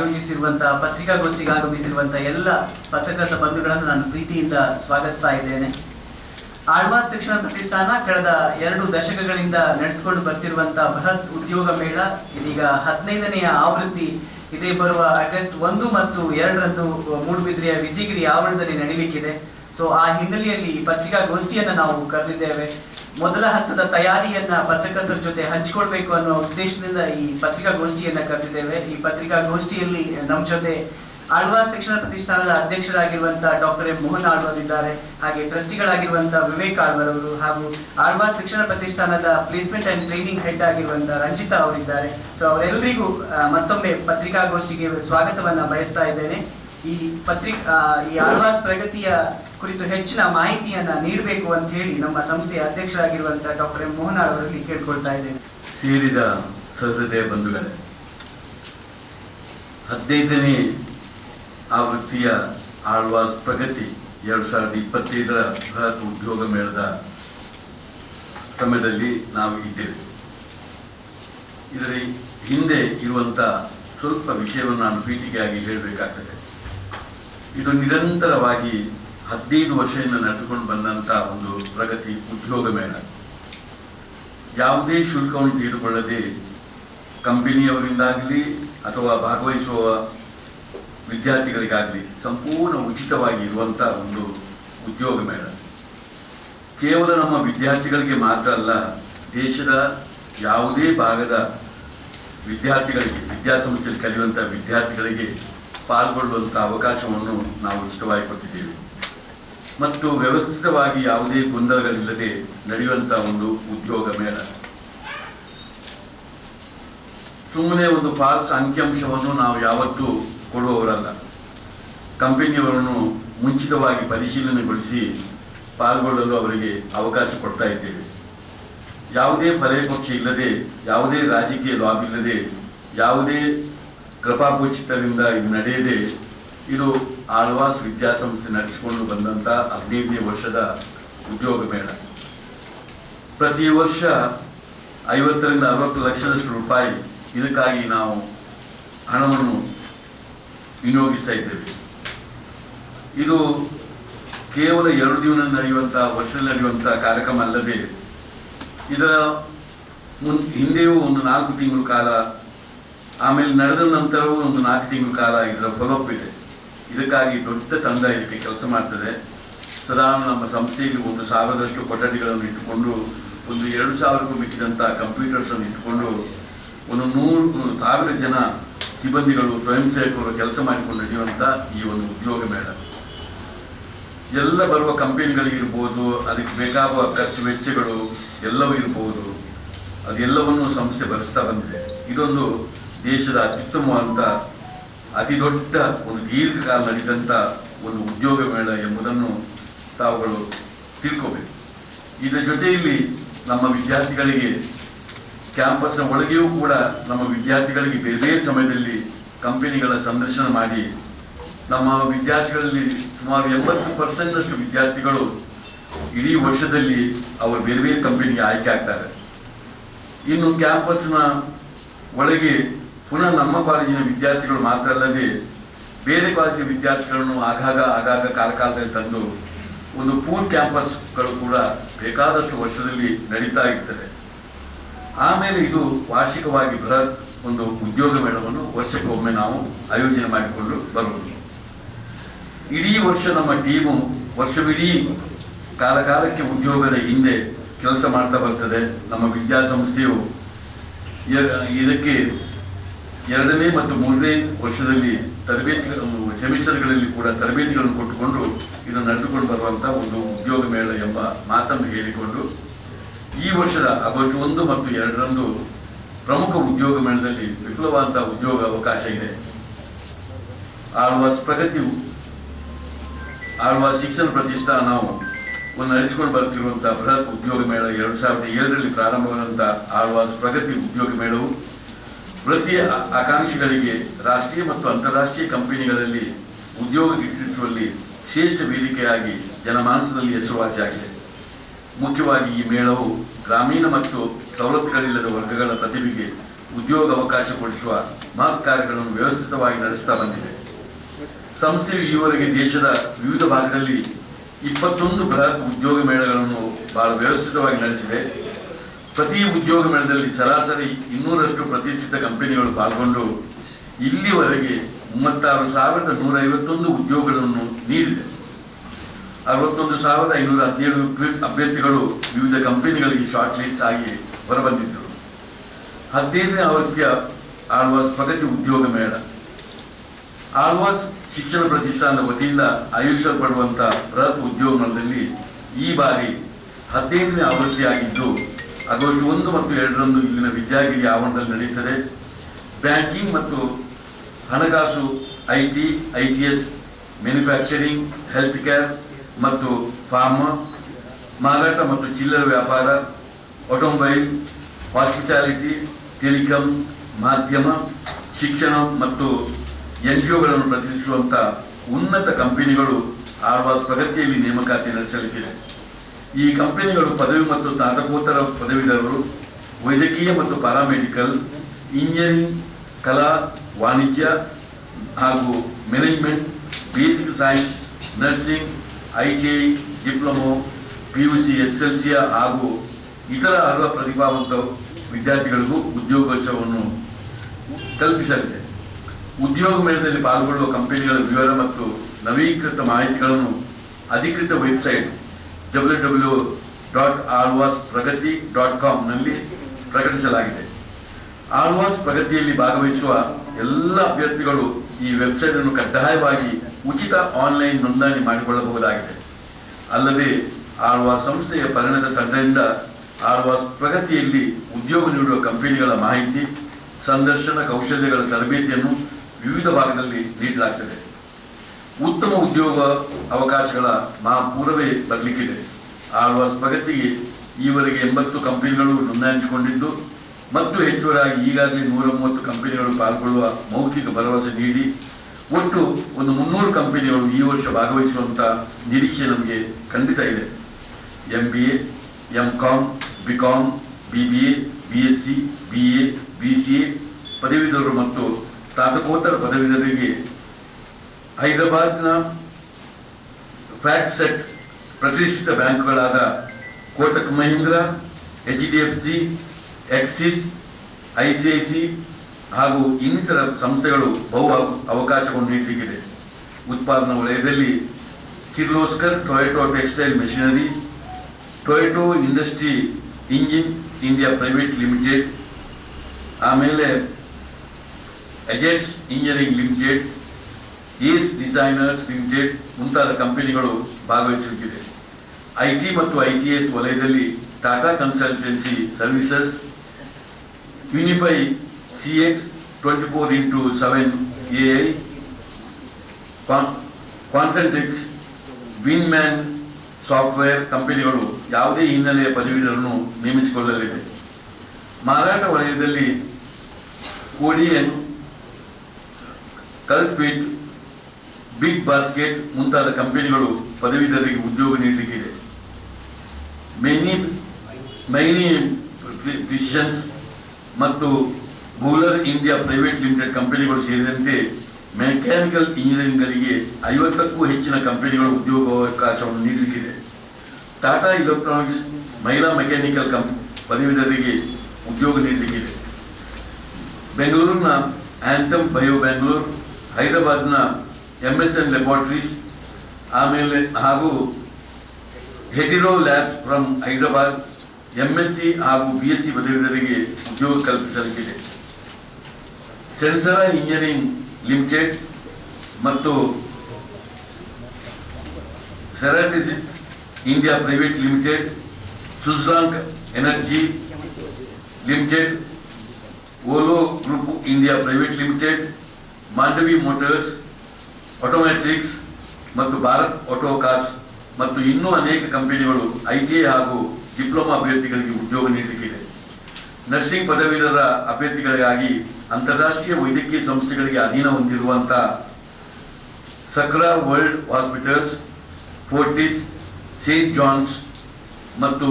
ಆಯೋಜಿಸಿರುವಂತಹ ಪತ್ರಿಕಾಗೋಷ್ಠಿಗೆ ಆಗಮಿಸಿರುವಂತಹ ಎಲ್ಲ ಪತ್ರಕರ್ತ ಬಂಧುಗಳನ್ನು ನಾನು ಪ್ರೀತಿಯಿಂದ ಸ್ವಾಗತಿಸ್ತಾ ಇದ್ದೇನೆ. ಆಳ್ವಾಸ್ ಶಿಕ್ಷಣ ಪ್ರತಿಷ್ಠಾನ ಕಳೆದ ಎರಡು ದಶಕಗಳಿಂದ ನಡೆಸಿಕೊಂಡು ಬರ್ತಿರುವಂತಹ ಬೃಹತ್ ಉದ್ಯೋಗ ಮೇಳ, ಇದೀಗ ಹದಿನೈದನೆಯ ಆವೃತ್ತಿ. ಇದೇ ಬರುವ ಆಗಸ್ಟ್ ಒಂದು ಮತ್ತು ಎರಡರಂದು ಮೂಡುಬಿದ್ರೆಯ ವಿದ್ಯಗಿರಿ ಆವರಣದಲ್ಲಿ ನಡೀಲಿಕ್ಕಿದೆ. ಸೊ ಆ ಹಿನ್ನೆಲೆಯಲ್ಲಿ ಈ ಪತ್ರಿಕಾಗೋಷ್ಠಿಯನ್ನು ನಾವು ಕರೆದಿದ್ದೇವೆ. ಮೊದಲ ಹಂತದ ತಯಾರಿಯನ್ನ ಪತ್ರಕರ್ತರ ಜೊತೆ ಹಂಚಿಕೊಳ್ಬೇಕು ಅನ್ನೋ ಉದ್ದೇಶದಿಂದ ಈ ಪತ್ರಿಕಾಗೋಷ್ಠಿಯನ್ನ ಕರೆದಿದ್ದೇವೆ. ಈ ಪತ್ರಿಕಾಗೋಷ್ಠಿಯಲ್ಲಿ ನಮ್ಮ ಜೊತೆ ಆಳ್ವಾ ಶಿಕ್ಷಣ ಪ್ರತಿಷ್ಠಾನದ ಅಧ್ಯಕ್ಷರಾಗಿರುವಂತಹ ಡಾಕ್ಟರ್ ಎಂ ಮೋಹನ್ ಆಳ್ವಾರ್ ಇದ್ದಾರೆ. ಹಾಗೆ ಟ್ರಸ್ಟಿಗಳಾಗಿರುವಂತಹ ವಿವೇಕ್ ಆಳ್ವರ್ ಅವರು ಹಾಗೂ ಆಳ್ವಾ ಶಿಕ್ಷಣ ಪ್ರತಿಷ್ಠಾನದ ಪ್ಲೇಸ್ಮೆಂಟ್ ಅಂಡ್ ಟ್ರೈನಿಂಗ್ ಹೆಡ್ ಆಗಿರುವಂತಹ ರಂಜಿತಾ ಅವರಿದ್ದಾರೆ. ಸೊ ಅವರೆಲ್ಲರಿಗೂ ಮತ್ತೊಮ್ಮೆ ಪತ್ರಿಕಾಗೋಷ್ಠಿಗೆ ಸ್ವಾಗತವನ್ನ ಬಯಸ್ತಾ ಇದ್ದೇನೆ. ಈ ಪತ್ರಿಕ ಈ ಆಳ್ವಾಸ್ ಪ್ರಗತಿಯ ಕುರಿತು ಹೆಚ್ಚಿನ ಮಾಹಿತಿಯನ್ನ ನೀಡಬೇಕು ಅಂತ ಹೇಳಿ ನಮ್ಮ ಸಂಸ್ಥೆಯ ಅಧ್ಯಕ್ಷರಾಗಿರುವಂತಹ ಡಾಕ್ಟರ್ ಎಂ ಮೋಹನ್ ಅವರಲ್ಲಿ ಕೇಳ್ಕೊಳ್ತಾ ಇದ್ದೇನೆ. ಸೇರಿದ ಸಹೃದಯ ಬಂಧುಗಳೇ, ಹದಿನೈದನೇ ಆವೃತ್ತಿಯ ಆಳ್ವಾಸ್ ಪ್ರಗತಿ ಎರಡು ಸಾವಿರದ ಇಪ್ಪತ್ತೈದರ ಬೃಹತ್ ಉದ್ಯೋಗ ಮೇಳದ ಸಮಯದಲ್ಲಿ ನಾವು ಇದ್ದೇವೆ. ಇದರ ಹಿಂದೆ ಇರುವಂಥ ಸ್ವಲ್ಪ ವಿಷಯವನ್ನು ನಾನು ಪೀಠಿಕೆಯಾಗಿ ಹೇಳಬೇಕಾಗ್ತದೆ. ಇದು ನಿರಂತರವಾಗಿ ಹದಿನೈದು ವರ್ಷದಿಂದ ನಡೆದುಕೊಂಡು ಬಂದಂತ ಒಂದು ಪ್ರಗತಿ ಉದ್ಯೋಗ ಮೇಳ. ಯಾವುದೇ ಶುಲ್ಕವನ್ನು ತೆಗೆದುಕೊಳ್ಳದೆ ಕಂಪನಿಯವರಿಂದಾಗಲಿ ಅಥವಾ ಭಾಗವಹಿಸುವ ವಿದ್ಯಾರ್ಥಿಗಳಿಗಾಗಲಿ ಸಂಪೂರ್ಣ ಉಚಿತವಾಗಿ ಇರುವಂತಹ ಒಂದು ಉದ್ಯೋಗ ಮೇಳ. ಕೇವಲ ನಮ್ಮ ವಿದ್ಯಾರ್ಥಿಗಳಿಗೆ ಮಾತ್ರ ಅಲ್ಲ, ದೇಶದ ಯಾವುದೇ ಭಾಗದ ವಿದ್ಯಾರ್ಥಿಗಳಿಗೆ, ವಿದ್ಯಾಸಂಸ್ಥೆಯಲ್ಲಿ ಕಲಿಯುವಂಥ ವಿದ್ಯಾರ್ಥಿಗಳಿಗೆ ಪಾಲ್ಗೊಳ್ಳುವಂಥ ಅವಕಾಶವನ್ನು ನಾವು ಉಚಿತವಾಗಿ ಕೊಟ್ಟಿದ್ದೇವೆ ಮತ್ತು ವ್ಯವಸ್ಥಿತವಾಗಿ ಯಾವುದೇ ಗೊಂದಲಗಳಿಲ್ಲದೆ ನಡೆಯುವಂಥ ಒಂದು ಉದ್ಯೋಗ ಮೇಳ. ಸುಮ್ಮನೆ ಒಂದು ಫಾಲ್ಸ್ ಅಂಕಿಅಂಶವನ್ನು ನಾವು ಯಾವತ್ತೂ ಕೊಡುವವರಲ್ಲ. ಕಂಪನಿಯವರನ್ನು ಮುಂಚಿತವಾಗಿ ಪರಿಶೀಲನೆಗೊಳಿಸಿ ಪಾಲ್ಗೊಳ್ಳಲು ಅವರಿಗೆ ಅವಕಾಶ ಕೊಡ್ತಾ ಇದ್ದೇವೆ. ಯಾವುದೇ ಫಲೇಪಕ್ಷ ಇಲ್ಲದೆ, ಯಾವುದೇ ರಾಜಕೀಯ ಲಾಬ್ ಇಲ್ಲದೆ, ಯಾವುದೇ ಕೃಪಾಪೋಷಿತರಿಂದ ಇದು ನಡೆಯದೆ, ಇದು ಆಳ್ವಾಸ್ ವಿದ್ಯಾಸಂಸ್ಥೆ ನಡೆಸಿಕೊಂಡು ಬಂದಂಥ ಹದಿನೈದನೇ ವರ್ಷದ ಉದ್ಯೋಗ ಮೇಳ. ಪ್ರತಿ ವರ್ಷ ಐವತ್ತರಿಂದ ಅರವತ್ತು ಲಕ್ಷದಷ್ಟು ರೂಪಾಯಿ ಇದಕ್ಕಾಗಿ ನಾವು ಹಣವನ್ನು ವಿನಿಯೋಗಿಸ್ತಾ ಇದ್ದೇವೆ. ಇದು ಕೇವಲ ಎರಡು ದಿನ ನಡೆಯುವಂಥ ವರ್ಷದಲ್ಲಿ ನಡೆಯುವಂಥ ಕಾರ್ಯಕ್ರಮ ಅಲ್ಲದೆ, ಇದರ ಮುನ್, ಹಿಂದೆಯೂ ಒಂದು ನಾಲ್ಕು ತಿಂಗಳು ಕಾಲ ಆಮೇಲೆ ನಡೆದ ನಂತರವೂ ಒಂದು ನಾಲ್ಕು ತಿಂಗಳ ಕಾಲ ಇದರ ಫಾಲೋಅಪ್ ಇದೆ. ಇದಕ್ಕಾಗಿ ದೊಡ್ಡ ತಂಡ ಇದಕ್ಕೆ ಕೆಲಸ ಮಾಡ್ತದೆ. ಸದಾ ನಮ್ಮ ಸಂಸ್ಥೆಯಲ್ಲಿ ಒಂದು ಸಾವಿರದಷ್ಟು ಕೊಠಡಿಗಳನ್ನು ಇಟ್ಟುಕೊಂಡು, ಒಂದು ಎರಡು ಸಾವಿರಕ್ಕೂ ಮಿಕ್ಕಿದಂಥ ಕಂಪ್ಯೂಟರ್ಸನ್ನು ಇಟ್ಟುಕೊಂಡು, ಒಂದು ನೂರು ಸಾವಿರ ಜನ ಸಿಬ್ಬಂದಿಗಳು ಸ್ವಯಂ ಸೇವಕರು ಕೆಲಸ ಮಾಡಿಕೊಂಡು ನಡೆಯುವಂಥ ಈ ಒಂದು ಉದ್ಯೋಗ ಮೇಳ. ಎಲ್ಲ ಬರುವ ಕಂಪೆನಿಗಳಿಗಿರ್ಬೋದು ಅದಕ್ಕೆ ಬೇಕಾಗುವ ಖರ್ಚು ವೆಚ್ಚಗಳು ಎಲ್ಲವೂ ಇರ್ಬೋದು. ಅದೆಲ್ಲವನ್ನು ಸಂಸ್ಥೆ ಭರಿಸ್ತಾ ಬಂದಿದೆ. ಇದೊಂದು ದೇಶದ ಅತ್ಯುತ್ತಮವಾದಂಥ ಅತಿ ದೊಡ್ಡ ಒಂದು ದೀರ್ಘಕಾಲ ನಡೆದಂಥ ಒಂದು ಉದ್ಯೋಗ ಮೇಳ ಎಂಬುದನ್ನು ತಾವುಗಳು ತಿಳ್ಕೋಬೇಕು. ಇದರ ಜೊತೆಯಲ್ಲಿ ನಮ್ಮ ವಿದ್ಯಾರ್ಥಿಗಳಿಗೆ ಕ್ಯಾಂಪಸ್ನ ಒಳಗೆಯೂ ಕೂಡ ನಮ್ಮ ವಿದ್ಯಾರ್ಥಿಗಳಿಗೆ ಬೇರೆ ಬೇರೆ ಸಮಯದಲ್ಲಿ ಕಂಪನಿಗಳ ಸಂದರ್ಶನ ಮಾಡಿ, ನಮ್ಮ ವಿದ್ಯಾರ್ಥಿಗಳಲ್ಲಿ ಸುಮಾರು ಎಂಬತ್ತು ಪರ್ಸೆಂಟ್ನಷ್ಟು ವಿದ್ಯಾರ್ಥಿಗಳು ಇಡೀ ವರ್ಷದಲ್ಲಿ ಅವರು ಬೇರೆ ಬೇರೆ ಕಂಪನಿಗೆ ಆಯ್ಕೆ ಆಗ್ತಾರೆ. ಇನ್ನು ಕ್ಯಾಂಪಸ್ನ ಒಳಗೆ ಪುನಃ ನಮ್ಮ ಕಾಲೇಜಿನ ವಿದ್ಯಾರ್ಥಿಗಳು ಮಾತ್ರ ಅಲ್ಲದೆ ಬೇರೆ ಕಾಲೇಜಿನ ವಿದ್ಯಾರ್ಥಿಗಳನ್ನು ಆಗಾಗ ಆಗಾಗ ಕಾಲ ಕಾಲದಲ್ಲಿ ತಂದು ಒಂದು ಪೂರ್ ಕ್ಯಾಂಪಸ್ಗಳು ಕೂಡ ಬೇಕಾದಷ್ಟು ವರ್ಷದಲ್ಲಿ ನಡೀತಾ ಇರ್ತದೆ. ಆಮೇಲೆ ಇದು ವಾರ್ಷಿಕವಾಗಿ ಬೃಹತ್ ಒಂದು ಉದ್ಯೋಗ ಮೇಳವನ್ನು ವರ್ಷಕ್ಕೊಮ್ಮೆ ನಾವು ಆಯೋಜನೆ ಮಾಡಿಕೊಂಡು ಬರುವುದು. ಇಡೀ ವರ್ಷ ನಮ್ಮ ಟೀಮು ವರ್ಷವಿಡೀ ಕಾಲ ಕಾಲಕ್ಕೆ ಉದ್ಯೋಗದ ಹಿಂದೆ ಕೆಲಸ ಮಾಡ್ತಾ ಬರ್ತದೆ ನಮ್ಮ ವಿದ್ಯಾಸಂಸ್ಥೆಯು. ಇದಕ್ಕೆ ಎರಡನೇ ಮತ್ತು ಮೂರನೇ ವರ್ಷದಲ್ಲಿ ತರಬೇತಿ, ಸೆಮಿಸ್ಟರ್ಗಳಲ್ಲಿ ಕೂಡ ತರಬೇತಿಗಳನ್ನು ಕೊಟ್ಟುಕೊಂಡು ಇದನ್ನು ನಡೆದುಕೊಂಡು ಬರುವಂಥ ಒಂದು ಉದ್ಯೋಗ ಮೇಳ ಎಂಬ ಮಾತನ್ನು ಹೇಳಿಕೊಂಡು ಈ ವರ್ಷದ ಆಗಸ್ಟ್ ಒಂದು ಮತ್ತು ಎರಡರಂದು ಪ್ರಮುಖ ಉದ್ಯೋಗ ಮೇಳದಲ್ಲಿ ವಿಫುಲವಾದ ಉದ್ಯೋಗ ಅವಕಾಶ ಇದೆ. ಆಳ್ವಾಸ್ ಪ್ರಗತಿ, ಆಳ್ವಾಸ್ ಶಿಕ್ಷಣ ಪ್ರತಿಷ್ಠಾನ ನಾವು ಒಂದು ನಡೆಸಿಕೊಂಡು ಬರ್ತಿರುವಂಥ ಬೃಹತ್ ಉದ್ಯೋಗ ಮೇಳ ಎರಡು ಸಾವಿರದ ಏಳರಲ್ಲಿ ಪ್ರಾರಂಭವಾದಂಥ ಆಳ್ವಾಸ್ ಪ್ರಗತಿ ಉದ್ಯೋಗ ಮೇಳವು ವೃತ್ತಿ ಆ- ಆಕಾಂಕ್ಷಿಗಳಿಗೆ ರಾಷ್ಟ್ರೀಯ ಮತ್ತು ಅಂತಾರಾಷ್ಟ್ರೀಯ ಕಂಪನಿಗಳಲ್ಲಿ ಉದ್ಯೋಗ ಗಿಟ್ಟಿಸುವಲ್ಲಿ ಶ್ರೇಷ್ಠ ವೇದಿಕೆಯಾಗಿ ಜನಮಾನಸದಲ್ಲಿ ಹೆಸರುವಾಸಿಯಾಗಿದೆ ಮುಖ್ಯವಾಗಿ ಈ ಮೇಳವು ಗ್ರಾಮೀಣ ಮತ್ತು ಸವಲತ್ತುಗಳಿಲ್ಲದ ವರ್ಗಗಳ ಪ್ರತಿಭೆಗೆ ಉದ್ಯೋಗ ಅವಕಾಶ ಕೊಡಿಸುವ ಮಹತ್ ಕಾರ್ಯಗಳನ್ನು ವ್ಯವಸ್ಥಿತವಾಗಿ ನಡೆಸ್ತಾ ಬಂದಿದೆ. ಸಂಸ್ಥೆಯು ಈವರೆಗೆ ದೇಶದ ವಿವಿಧ ಭಾಗದಲ್ಲಿ ಇಪ್ಪತ್ತೊಂದು ಬೃಹತ್ ಉದ್ಯೋಗ ಮೇಳಗಳನ್ನು ಬಹಳ ವ್ಯವಸ್ಥಿತವಾಗಿ ನಡೆಸಿದೆ. ಪ್ರತಿ ಉದ್ಯೋಗ ಮೇಳದಲ್ಲಿ ಸರಾಸರಿ ಇನ್ನೂರಷ್ಟು ಪ್ರತಿಷ್ಠಿತ ಕಂಪನಿಗಳು ಪಾಲ್ಗೊಂಡು ಇಲ್ಲಿವರೆಗೆ ಮೂವತ್ತಾರು ಸಾವಿರದ ನೂರ ಐವತ್ತೊಂದು ಉದ್ಯೋಗಗಳನ್ನು ನೀಡಿದೆ. ಅರವತ್ತೊಂದು ಸಾವಿರದ ಐನೂರ ಹದಿನೇಳು ಅಭ್ಯರ್ಥಿಗಳು ವಿವಿಧ ಕಂಪನಿಗಳಿಗೆ ಶಾರ್ಟ್ ಲಿಸ್ಟ್ ಆಗಿ ಹೊರಬಂದಿದ್ದರು. ಹದಿನೈದನೇ ಅವಧಿಯ ಆಳ್ವಾಸ್ ಪ್ರಗತಿ ಉದ್ಯೋಗ ಮೇಳ. ಆಳ್ವಾಸ್ ಶಿಕ್ಷಣ ಪ್ರತಿಷ್ಠಾನದ ವತಿಯಿಂದ ಆಯೋಜಿಸಲ್ಪಡುವಂಥ ಬೃಹತ್ ಉದ್ಯೋಗ ಮೇಳದಲ್ಲಿ ಈ ಬಾರಿ ಹದಿನೈದನೇ ಆವೃತ್ತಿಯಾಗಿದ್ದು ಆಗಸ್ಟ್ ಒಂದು ಮತ್ತು ಎರಡರಂದು ಇಲ್ಲಿನ ವಿದ್ಯಾಗಿರಿ ಆವರಣದಲ್ಲಿ ನಡೆಯುತ್ತದೆ ಬ್ಯಾಂಕಿಂಗ್ ಮತ್ತು ಹಣಕಾಸು I T I T S manufacturing health care ಮತ್ತು ಫಾರ್ಮ ಮಾರಾಟ ಮತ್ತು ಚಿಲ್ಲರೆ ವ್ಯಾಪಾರ ಆಟೋಮೊಬೈಲ್ ಹಾಸ್ಪಿಟಾಲಿಟಿ ಟೆಲಿಕಾಂ ಮಾಧ್ಯಮ, ಶಿಕ್ಷಣ ಮತ್ತು ಎನ್ ಜಿ ಒಗಳನ್ನು ಪ್ರತಿನಿಧಿಸುವಂಥ ಉನ್ನತ ಕಂಪನಿಗಳು ಆಳ್ವಾಸ್ ಪ್ರಗತಿಯಲ್ಲಿ ನೇಮಕಾತಿ ನಡೆಸಲಿಕ್ಕಿದೆ. ಈ ಕಂಪನಿಗಳು ಪದವಿ ಮತ್ತು ಸ್ನಾತಕೋತ್ತರ ಪದವೀಧರರು, ವೈದ್ಯಕೀಯ ಮತ್ತು ಪ್ಯಾರಾಮೆಡಿಕಲ್ ಇಂಜಿನಿಯರಿಂಗ್, ಕಲಾ, ವಾಣಿಜ್ಯ ಹಾಗೂ management basic science nursing I T I diploma P U C S L C ಹಾಗೂ ಇತರ ಅರ್ಹ ಪ್ರತಿಭಾವಂತ ವಿದ್ಯಾರ್ಥಿಗಳಿಗೂ ಉದ್ಯೋಗಾವಕಾಶವನ್ನು ಕಲ್ಪಿಸಲಿದೆ. ಉದ್ಯೋಗ ಮೇಳದಲ್ಲಿ ಪಾಲ್ಗೊಳ್ಳುವ ಕಂಪನಿಗಳ ವಿವರ ಮತ್ತು ನವೀಕೃತ ಮಾಹಿತಿಗಳನ್ನು ಅಧಿಕೃತ website W W dot Alvas Pragati dot ಕಾಮ್ನಲ್ಲಿ ಪ್ರಕಟಿಸಲಾಗಿದೆ. ಆಳ್ವಾಸ್ ಪ್ರಗತಿಯಲ್ಲಿ ಭಾಗವಹಿಸುವ ಎಲ್ಲ ಅಭ್ಯರ್ಥಿಗಳು ಈ ವೆಬ್ಸೈಟ್ ಅನ್ನು ಕಡ್ಡಾಯವಾಗಿ ಉಚಿತ ಆನ್ಲೈನ್ ನೋಂದಣಿ ಮಾಡಿಕೊಳ್ಳಬಹುದಾಗಿದೆ. ಅಲ್ಲದೆ, ಆಳ್ವಾಸ್ ಸಂಸ್ಥೆಯ ಪರಿಣತ ತಂಡದಿಂದ ಆಳ್ವಾಸ್ ಪ್ರಗತಿಯಲ್ಲಿ ಉದ್ಯೋಗ ನೀಡುವ ಕಂಪನಿಗಳ ಮಾಹಿತಿ, ಸಂದರ್ಶನ ಕೌಶಲ್ಯಗಳ ತರಬೇತಿಯನ್ನು ವಿವಿಧ ಭಾಗದಲ್ಲಿ ನೀಡಲಾಗ್ತದೆ. ಉತ್ತಮ ಉದ್ಯೋಗ ಅವಕಾಶಗಳ ಮಹಾಪೂರವೇ ಬರಲಿಕ್ಕಿದೆ. ಆಳ್ವಾಸ್ ಪ್ರಗತಿಗೆ ಈವರೆಗೆ ಎಂಬತ್ತು ಕಂಪನಿಗಳು ನೋಂದಾಯಿಸಿಕೊಂಡಿದ್ದು, ಮತ್ತು ಹೆಚ್ಚುವರಾಗಿ ಈಗಾಗಲೇ ನೂರ ಮೂವತ್ತು ಕಂಪನಿಗಳು ಪಾಲ್ಗೊಳ್ಳುವ ಮೌಖಿಕ ಭರವಸೆ ನೀಡಿ, ಒಟ್ಟು ಒಂದು ಮುನ್ನೂರು ಕಂಪನಿಗಳು ಈ ವರ್ಷ ಭಾಗವಹಿಸುವಂತ ನಿರೀಕ್ಷೆ ನಮಗೆ ಖಂಡಿತ ಇದೆ. M B A M com B com B B A B S C B C A C A ಪದವೀಧರರು ಮತ್ತು ಸ್ನಾತಕೋತ್ತರ ಪದವೀಧರರಿಗೆ ಹೈದರಾಬಾದ್ನ ಫ್ಯಾಕ್ಟ್ ಸೆಟ್ ಪ್ರತಿಷ್ಠಿತ ಬ್ಯಾಂಕ್ಗಳಾದ Kotak Mahindra, H D F C, Axis, I C I C ಹಾಗೂ ಇನ್ನಿತರ ಸಂಸ್ಥೆಗಳು ಬಹು ಅವಕಾಶವನ್ನು ನೀಡಲಿಕ್ಕಿದೆ. ಉತ್ಪಾದನಾ ವಲಯದಲ್ಲಿ Kirloskar, Toyota textile machinery, Toyota industry engine, India private limited, ಆಮೇಲೆ ಎಜೆಟ್ಸ್ engineering limited ace designers limited ಮುಂತಾದ ಕಂಪನಿಗಳು ಭಾಗವಹಿಸುತ್ತಿದೆ. ಐ ಟಿ ಮತ್ತು ಐ ಎಸ್ ವಲಯದಲ್ಲಿ Tata consultancy services, unify C X twenty four into seven A I ಕ್ವಾಂಟೆಂಟಿಕ್ಸ್ Winman software ಕಂಪನಿಗಳು ಯಾವುದೇ ಹಿನ್ನೆಲೆಯ ಪದವೀಧರನ್ನು ನೇಮಿಸಿಕೊಳ್ಳಲಿದೆ. ಮಾರಾಟ ವಲಯದಲ್ಲಿ ಕೋಡಿಯನ್, ಕಲ್ಟ್ವಿಟ್ ಬಿಗ್ ಬಾಸ್ಕೆಟ್ ಮುಂತಾದ ಕಂಪನಿಗಳು ಪದವೀಧರಿಗೆ ಉದ್ಯೋಗ ನೀಡಲಿಕ್ಕಿದೆ. ಮೆನಿ ಮೈನಿ ಪ್ರಿಸಿಷನ್ಸ್ ಮತ್ತು ಬೂಲರ್ ಇಂಡಿಯಾ ಪ್ರೈವೇಟ್ ಲಿಮಿಟೆಡ್ ಕಂಪನಿಗಳು ಸೇರಿದಂತೆ ಮೆಕ್ಯಾನಿಕಲ್ ಇಂಜಿನಿಯರಿಂಗ್ಗಳಿಗೆ ಐವತ್ತಕ್ಕೂ ಹೆಚ್ಚಿನ ಕಂಪನಿಗಳು ಉದ್ಯೋಗಾವಕಾಶವನ್ನು ನೀಡಲಿಕ್ಕಿದೆ. ಟಾಟಾ ಇಲೆಕ್ಟ್ರಾನಿಕ್ಸ್ ಮಹಿಳಾ ಮೆಕ್ಯಾನಿಕಲ್ ಕಂಪ್ ಪದವೀಧರಿಗೆ ಉದ್ಯೋಗ ನೀಡಲಿಕ್ಕಿದೆ. ಬೆಂಗಳೂರಿನ ಆಂಟಮ್ ಬಯೋ ಬೆಂಗಳೂರು ಹೈದರಾಬಾದ್ನ ಎಂ ಎಸ್ ಎನ್ ಲ್ಯಾಬೋರೇಟರೀಸ್ ಆಮೇಲೆ ಹಾಗೂ Hetero labs from Hyderabad M S C ಹಾಗೂ ಬಿ ಎಸ್ ಸಿ ಪದವೀಧರರಿಗೆ ಉದ್ಯೋಗ ಕಲ್ಪಿಸಲಿಕ್ಕಿದೆ ಸೆನ್ಸರ ಇಂಜಿನಿಯರಿಂಗ್ ಲಿಮಿಟೆಡ್ ಮತ್ತು ಸೆರಾಟಿಸಿಟ್ ಇಂಡಿಯಾ ಪ್ರೈವೇಟ್ ಲಿಮಿಟೆಡ್ ಸುಜ್ಲಾಂಕ್ energy limited Ola group India private limited Mandovi motors automatrix ಮತ್ತು ಭಾರತ್ ಆಟೋ ಕಾರ್ಸ್ ಮತ್ತು ಇನ್ನೂ ಅನೇಕ ಕಂಪನಿಗಳು ಐಟಿ ಹಾಗೂ ಡಿಪ್ಲೊಮಾ ಅಭ್ಯರ್ಥಿಗಳಿಗೆ ಉದ್ಯೋಗ ನೀಡಲಿಕ್ಕಿದೆ. ನರ್ಸಿಂಗ್ ಪದವೀಧರ ಅಭ್ಯರ್ಥಿಗಳಿಗಾಗಿ ಅಂತಾರಾಷ್ಟ್ರೀಯ ವೈದ್ಯಕೀಯ ಸಂಸ್ಥೆಗಳಿಗೆ ಅಧೀನ ಹೊಂದಿರುವಂತಹ Sakra world hospitals, Fortis, saint John's ಮತ್ತು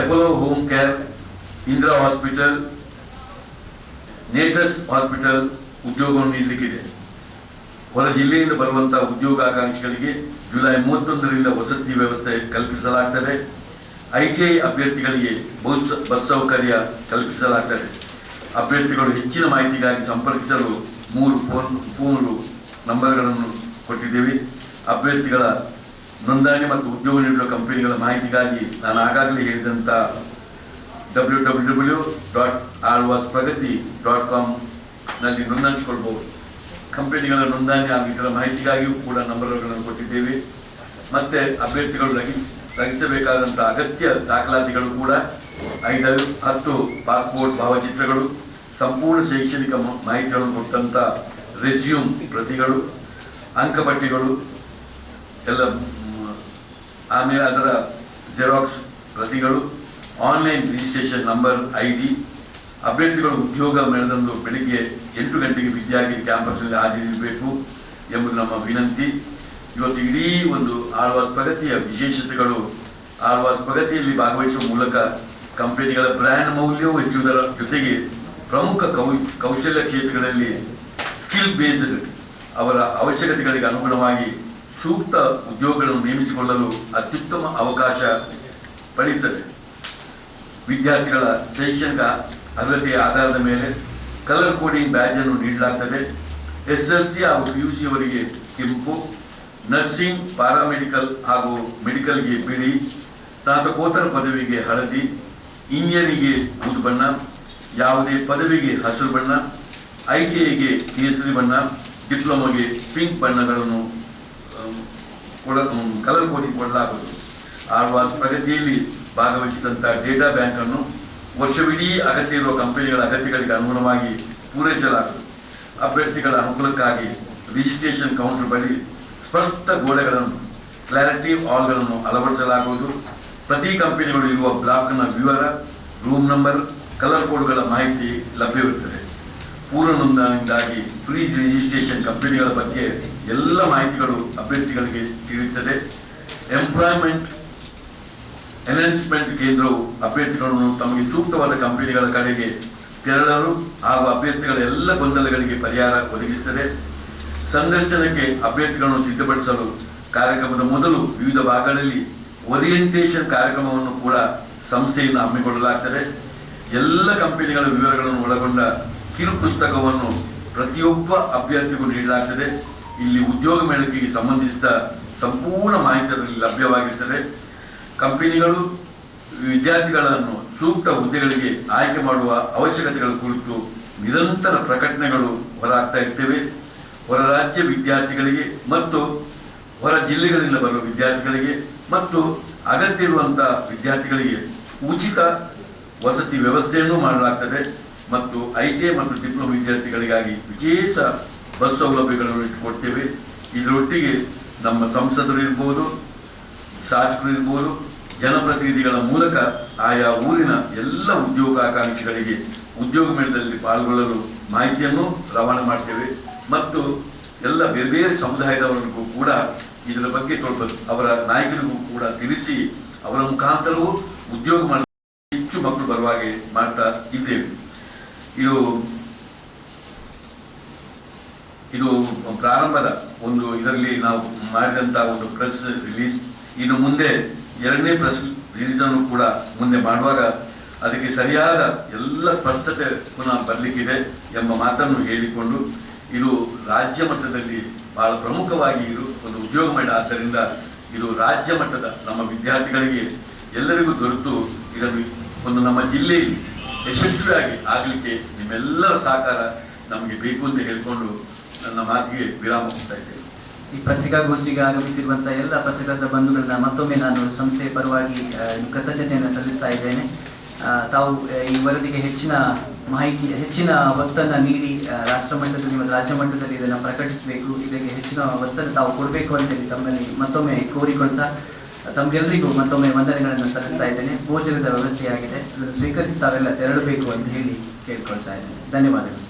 Apollo home care, Indira hospital, ನೇಟಸ್ hospital ಉದ್ಯೋಗವನ್ನು ನೀಡಲಿಕ್ಕಿದೆ. ಹೊರ ಜಿಲ್ಲೆಯಿಂದ ಬರುವಂತಹ ಉದ್ಯೋಗಾಕಾಂಕ್ಷಿಗಳಿಗೆ ಜುಲೈ ಮೂವತ್ತೊಂದರಿಂದ ವಸತಿ ವ್ಯವಸ್ಥೆ ಕಲ್ಪಿಸಲಾಗ್ತದೆ. ಐಟಿಐ ಅಭ್ಯರ್ಥಿಗಳಿಗೆ ಬಸ್ ಬಸ್ ಸೌಕರ್ಯ ಕಲ್ಪಿಸಲಾಗ್ತದೆ. ಅಭ್ಯರ್ಥಿಗಳು ಹೆಚ್ಚಿನ ಮಾಹಿತಿಗಾಗಿ ಸಂಪರ್ಕಿಸಲು ಮೂರು ಫೋನ್ ಮೂರು ನಂಬರ್ಗಳನ್ನು ಕೊಟ್ಟಿದ್ದೇವೆ. ಅಭ್ಯರ್ಥಿಗಳ ನೋಂದಣಿ ಮತ್ತು ಉದ್ಯೋಗ ನೀಡುವ ಕಂಪನಿಗಳ ಮಾಹಿತಿಗಾಗಿ ನಾನು ಆಗಾಗಲೇ ಹೇಳಿದಂಥ W W W dot Alvas Pragati dot ಕಾಮ್ನಲ್ಲಿ ನೋಂದಾಯಿಸಿಕೊಳ್ಬಹುದು ಕಂಪನಿಗಳ ನೋಂದಣಿ ಹಾಗೂ ಮಾಹಿತಿಗಾಗಿಯೂ ಕೂಡ ನಂಬರ್ಗಳನ್ನು ಕೊಟ್ಟಿದ್ದೇವೆ. ಮತ್ತೆ ಅಭ್ಯರ್ಥಿಗಳು ಲಗಿಸಬೇಕಾದಂತಹ ಅಗತ್ಯ ದಾಖಲಾತಿಗಳು ಕೂಡ ಐದು ಹತ್ತು ಪಾಸ್ಪೋರ್ಟ್ ಭಾವಚಿತ್ರಗಳು, ಸಂಪೂರ್ಣ ಶೈಕ್ಷಣಿಕ ಮಾಹಿತಿಗಳನ್ನು ಕೊಟ್ಟಂಥ ರೆಸ್ಯೂಮ್ ಪ್ರತಿಗಳು ಅಂಕಪಟ್ಟಿಗಳು ಎಲ್ಲ ಆಮೇಲೆ ಅದರ xerox ಪ್ರತಿಗಳು, online registration number, I D ಅಭ್ಯರ್ಥಿಗಳು ಉದ್ಯೋಗ ಮೇಳದಂದು ಬೆಳಿಗ್ಗೆ ಎಂಟು ಗಂಟೆಗೆ ವಿದ್ಯಾರ್ಥಿ ಕ್ಯಾಂಪಸ್ನಲ್ಲಿ ಹಾಜರಿರಬೇಕು ಎಂಬುದು ನಮ್ಮ ವಿನಂತಿ. ಇವತ್ತು ಇಡೀ ಒಂದು ಆಳ್ವಾಸ್ ಪ್ರಗತಿಯ ವಿಶೇಷತೆಗಳು ಆಳ್ವಾಸ್ ಪ್ರಗತಿಯಲ್ಲಿ ಭಾಗವಹಿಸುವ ಮೂಲಕ ಕಂಪನಿಗಳ ಬ್ರ್ಯಾಂಡ್ ಮೌಲ್ಯವೂ ಹೆಚ್ಚುವುದರ ಜೊತೆಗೆ ಪ್ರಮುಖ ಕೌ, ಕೌಶಲ್ಯ ಕ್ಷೇತ್ರಗಳಲ್ಲಿ ಸ್ಕಿಲ್ ಬೇಸ್ಡ್ ಅವರ ಅವಶ್ಯಕತೆಗಳಿಗೆ ಅನುಗುಣವಾಗಿ ಸೂಕ್ತ ಉದ್ಯೋಗಗಳನ್ನು ನೇಮಿಸಿಕೊಳ್ಳಲು ಅತ್ಯುತ್ತಮ ಅವಕಾಶ ಪಡೆಯುತ್ತದೆ. ವಿದ್ಯಾರ್ಥಿಗಳ ಶೈಕ್ಷಣಿಕ ಅರ್ಹತೆಯ ಆಧಾರದ ಮೇಲೆ ಕಲರ್ ಕೋಡಿಂಗ್ ಬ್ಯಾಜ್ ಅನ್ನು ನೀಡಲಾಗ್ತದೆ. ಎಸ್ ಎಲ್ ಸಿ ಹಾಗೂ ಪಿ ಯು ಸಿ ಅವರಿಗೆ ಕೆಂಪು, ನರ್ಸಿಂಗ್ ಪ್ಯಾರಾಮೆಡಿಕಲ್ ಹಾಗೂ ಮೆಡಿಕಲ್ಗೆ ಬಿಳಿ, ಸ್ನಾತಕೋತ್ತರ ಪದವಿಗೆ ಹಳದಿ, ಇಂಜಿನಿಯರಿಗೆ ಬೂದು ಬಣ್ಣ, ಯಾವುದೇ ಪದವಿಗೆ ಹಸಿರು ಬಣ್ಣ ಐ ಟಿ ಐಗೆ ಕೇಸರಿ ಬಣ್ಣ, ಡಿಪ್ಲೊಮಾಗೆ ಪಿಂಕ್ ಬಣ್ಣಗಳನ್ನು ಕಲರ್ ಕೋಡಿಂಗ್ ಕೊಡಲಾಗುವುದು. ಆಳ್ವಾಸ್ ಪ್ರಗತಿಯಲ್ಲಿ ಭಾಗವಹಿಸಿದಂಥ ಡೇಟಾ ಬ್ಯಾಂಕ್ ಅನ್ನು ವರ್ಷವಿಡೀ ಅಗತ್ಯ ಇರುವ ಕಂಪನಿಗಳ ಅಗತ್ಯಗಳಿಗೆ ಅನುಗುಣವಾಗಿ ಪೂರೈಸಲಾಗುವುದು. ಅಭ್ಯರ್ಥಿಗಳ ಅನುಕೂಲಕ್ಕಾಗಿ ರಿಜಿಸ್ಟ್ರೇಷನ್ ಕೌಂಟರ್ ಬಳಿ ಸ್ಪಷ್ಟ ಗೋಡೆಗಳನ್ನು ಕ್ಲಾರಿಟಿ ಆಲ್ಗಳನ್ನು ಅಳವಡಿಸಲಾಗುವುದು. ಪ್ರತಿ ಕಂಪನಿಗಳು ಇರುವ ಬ್ಲಾಕ್ನ ವಿವರ ರೂಮ್ ನಂಬರ್ ಕಲರ್ ಕೋಡ್ಗಳ ಮಾಹಿತಿ ಲಭ್ಯವಿರುತ್ತದೆ. ಪೂರ್ವ ನೋಂದಣಿಯಿಂದಾಗಿ ಪ್ರೀ ರಿಜಿಸ್ಟ್ರೇಷನ್ ಕಂಪನಿಗಳ ಬಗ್ಗೆ ಎಲ್ಲ ಮಾಹಿತಿಗಳು ಅಭ್ಯರ್ಥಿಗಳಿಗೆ ತಿಳಿಯುತ್ತದೆ. ಎಂಪ್ಲಾಯ್ಮೆಂಟ್ ಎನ್ಹಾನ್ಸ್ಮೆಂಟ್ ಕೇಂದ್ರವು ಅಭ್ಯರ್ಥಿಗಳನ್ನು ತಮಗೆ ಸೂಕ್ತವಾದ ಕಂಪನಿಗಳ ಕಡೆಗೆ ತೆರಳಲು ಹಾಗೂ ಅಭ್ಯರ್ಥಿಗಳ ಎಲ್ಲ ಗೊಂದಲಗಳಿಗೆ ಪರಿಹಾರ ಒದಗಿಸುತ್ತದೆ. ಸಂದರ್ಶನಕ್ಕೆ ಅಭ್ಯರ್ಥಿಗಳನ್ನು ಸಿದ್ಧಪಡಿಸಲು ಕಾರ್ಯಕ್ರಮದ ಮೊದಲು ವಿವಿಧ ಭಾಗಗಳಲ್ಲಿ ಓರಿಯೆಂಟೇಷನ್ ಕಾರ್ಯಕ್ರಮವನ್ನು ಕೂಡ ಸಂಸ್ಥೆಯಿಂದ ಹಮ್ಮಿಕೊಳ್ಳಲಾಗ್ತದೆ. ಎಲ್ಲ ಕಂಪನಿಗಳ ವಿವರಗಳನ್ನು ಒಳಗೊಂಡ ಕಿರು ಪುಸ್ತಕವನ್ನು ಪ್ರತಿಯೊಬ್ಬ ಅಭ್ಯರ್ಥಿಗೂ ನೀಡಲಾಗ್ತದೆ. ಇಲ್ಲಿ ಉದ್ಯೋಗ ಮೇಳಕ್ಕೆ ಸಂಬಂಧಿಸಿದ ಸಂಪೂರ್ಣ ಮಾಹಿತಿ ಲಭ್ಯವಾಗಿರ್ತದೆ ಕಂಪನಿಗಳು ವಿದ್ಯಾರ್ಥಿಗಳನ್ನು ಸೂಕ್ತ ಹುದ್ದೆಗಳಿಗೆ ಆಯ್ಕೆ ಮಾಡುವ ಅವಶ್ಯಕತೆಗಳ ಕುರಿತು ನಿರಂತರ ಪ್ರಕಟಣೆಗಳು ಹೊರಾಗ್ತಾ ಇರ್ತೇವೆ. ಹೊರ ರಾಜ್ಯ ವಿದ್ಯಾರ್ಥಿಗಳಿಗೆ ಮತ್ತು ಹೊರ ಜಿಲ್ಲೆಗಳಿಂದ ಬರುವ ವಿದ್ಯಾರ್ಥಿಗಳಿಗೆ ಮತ್ತು ಅಗತ್ಯ ಇರುವಂತಹ ವಿದ್ಯಾರ್ಥಿಗಳಿಗೆ ಉಚಿತ ವಸತಿ ವ್ಯವಸ್ಥೆಯನ್ನು ಮಾಡಲಾಗ್ತದೆ. ಮತ್ತು ಐ ಟಿ ಐ ಮತ್ತು ಡಿಪ್ಲೊಮಾ ವಿದ್ಯಾರ್ಥಿಗಳಿಗಾಗಿ ವಿಶೇಷ ಬಸ್ ಸೌಲಭ್ಯಗಳನ್ನು ಇಟ್ಟುಕೊಡ್ತೇವೆ. ಇದರೊಟ್ಟಿಗೆ ನಮ್ಮ ಸಂಸದರು ಇರ್ಬೋದು ಶಾಸಕರು ಜನಪ್ರತಿನಿಧಿಗಳ ಮೂಲಕ ಆಯಾ ಊರಿನ ಎಲ್ಲ ಉದ್ಯೋಗಾಕಾಂಕ್ಷಿಗಳಿಗೆ ಉದ್ಯೋಗ ಮೇಳದಲ್ಲಿ ಪಾಲ್ಗೊಳ್ಳಲು ಮಾಹಿತಿಯನ್ನು ರವಾನೆ ಮಾಡ್ತೇವೆ. ಮತ್ತು ಎಲ್ಲ ಬೇರೆ ಬೇರೆ ಸಮುದಾಯದವರಿಗೂ ಕೂಡ ಇದರ ಬಗ್ಗೆ ಸ್ವಲ್ಪ ಅವರ ನಾಯಕರಿಗೂ ಕೂಡ ತಿಳಿಸಿ ಅವರ ಮುಖಾಂತರವೂ ಉದ್ಯೋಗ ಮಾಡ, ಹೆಚ್ಚು ಮಕ್ಕಳು ಬರುವಾಗೆ ಮಾಡ್ತಾ ಇದ್ದೇವೆ. ಇದು ಇದು ಪ್ರಾರಂಭದ ಒಂದು ಇದರಲ್ಲಿ ನಾವು ಮಾಡಿದಂತಹ ಒಂದು ಪ್ರೆಸ್ ರಿಲೀಸ್ ಇನ್ನು ಮುಂದೆ ಎರಡನೇ ಪ್ರೆಸ್ ರಿಲೀಸ್ ಅನ್ನು ಕೂಡ ಮುಂದೆ ಮಾಡುವಾಗ ಅದಕ್ಕೆ ಸರಿಯಾದ ಎಲ್ಲ ಸ್ಪಷ್ಟತೆ ಪುನಃ ಬರಲಿಕ್ಕಿದೆ ಎಂಬ ಮಾತನ್ನು ಹೇಳಿಕೊಂಡು ಇದು ರಾಜ್ಯ ಮಟ್ಟದಲ್ಲಿ ಬಹಳ ಪ್ರಮುಖವಾಗಿ ಇದು ಒಂದು ಉದ್ಯೋಗ ಮೇಳ ಆದ್ದರಿಂದ ಇದು ರಾಜ್ಯ ಮಟ್ಟದ ನಮ್ಮ ವಿದ್ಯಾರ್ಥಿಗಳಿಗೆ ಎಲ್ಲರಿಗೂ ದೊರೆತು ಇದನ್ನು ಒಂದು ನಮ್ಮ ಜಿಲ್ಲೆಯಲ್ಲಿ ಯಶಸ್ವಿಯಾಗಿ ಆಗಲಿಕ್ಕೆ ನಿಮ್ಮೆಲ್ಲರ ಸಹಕಾರ ನಮಗೆ ಬೇಕು ಅಂತ ಹೇಳಿಕೊಂಡು ನನ್ನ ಮಾತಿಗೆ ವಿರಾಮ ಕೊಡ್ತಾ ಇದ್ದೇನೆ. ಈ ಪತ್ರಿಕಾಗೋಷ್ಠಿಗೆ ಆಗಮಿಸಿರುವಂತಹ ಎಲ್ಲ ಪತ್ರಕರ್ತ ಬಂಧುಗಳನ್ನ ಮತ್ತೊಮ್ಮೆ ನಾನು ಸಂಸ್ಥೆಯ ಪರವಾಗಿ ಕೃತಜ್ಞತೆಯನ್ನು ಸಲ್ಲಿಸ್ತಾ ಇದ್ದೇನೆ. ತಾವು ಈ ವರದಿಗೆ ಹೆಚ್ಚಿನ ಮಾಹಿತಿ, ಹೆಚ್ಚಿನ ಒತ್ತನ್ನು ನೀಡಿ ರಾಷ್ಟ್ರ ಮಟ್ಟದಲ್ಲಿ ಮತ್ತು ರಾಜ್ಯ ಮಟ್ಟದಲ್ಲಿ ಇದನ್ನು ಪ್ರಕಟಿಸಬೇಕು. ಇದಕ್ಕೆ ಹೆಚ್ಚಿನ ಒತ್ತನ್ನು ತಾವು ಕೊಡಬೇಕು ಅಂತೇಳಿ ತಮ್ಮಲ್ಲಿ ಮತ್ತೊಮ್ಮೆ ಕೋರಿಕೊಳ್ತಾ ತಮ್ಗೆಲ್ಲರಿಗೂ ಮತ್ತೊಮ್ಮೆ ವಂದನೆಗಳನ್ನು ಸಲ್ಲಿಸ್ತಾ ಇದ್ದೇನೆ. ಭೋಜನದ ವ್ಯವಸ್ಥೆಯಾಗಿದೆ. ಅದನ್ನು ಸ್ವೀಕರಿಸಿ ತಾವೆಲ್ಲ ತೆರಳಬೇಕು ಅಂತ ಹೇಳಿ ಕೇಳ್ಕೊಳ್ತಾ ಇದ್ದೇನೆ. ಧನ್ಯವಾದಗಳು.